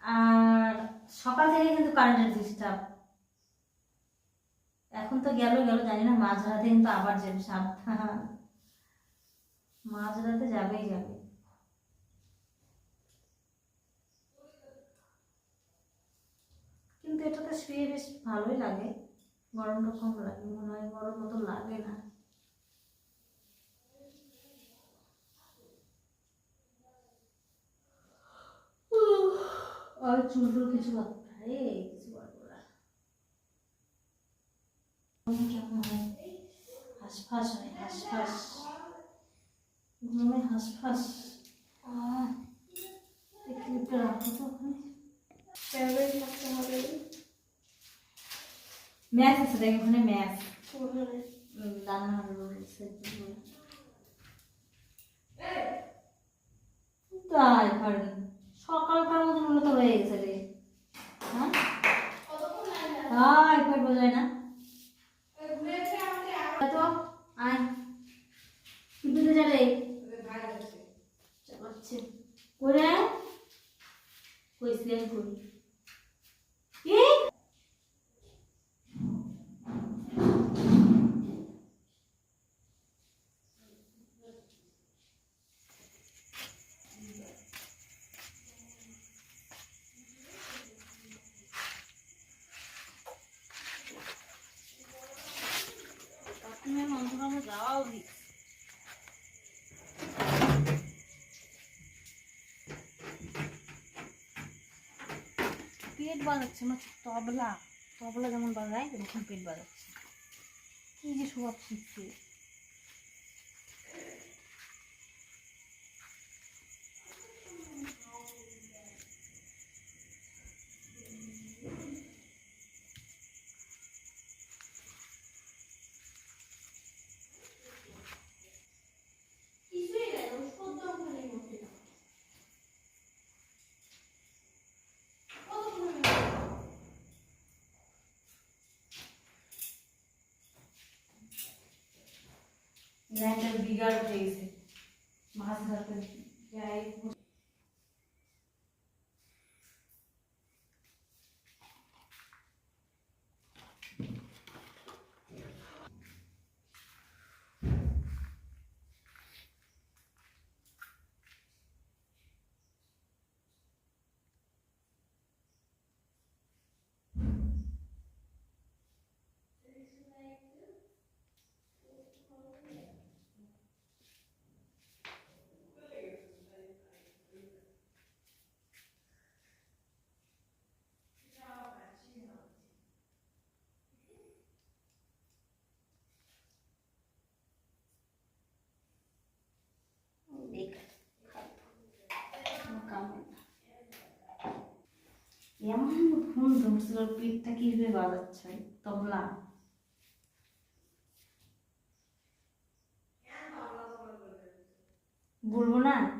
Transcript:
আর সকাল থেকে কিন্তু কারেন্টের ডিস্টার্ব এখন তো গেল গেল, জানি না, মাঝরাতে কিন্তু আবার যাবে, সাবধান। মাঝরাতে যাবেই যাবে কিন্তু এটাতে শুয়ে বেশ ভালোই লাগে। গরমটা কম লাগে, মনে হয় গরম মতো লাগে না। আর চুল টুল কিছু লাগবে না রে, কিছু পারব না। হয়? হাঁসফাঁস ঘুমে তো। ম্যাথ আছে দেখ ওখানে ম্যাথ রান্না রয়েছে তাই পারেন সকালকার মতন হলে তো হয়ে গেছে রে। হ্যাঁ? তাই পার বোঝায় না। তো আয়। টিভিতে যাবে করে কইছি আমি করি কি তুমি নি পেট বাজাচ্ছে মানে তবলা। তবলা যেমন বাজায় এরকম পেট বাজাচ্ছে কি যে স্বভাব শিখছে লাইনটা বিগাড় হয়ে গেছে মাছ এমন ঘুম ধরছিল পিঠটা কীভাবে বাজাচ্ছে? তবলা। বলব না?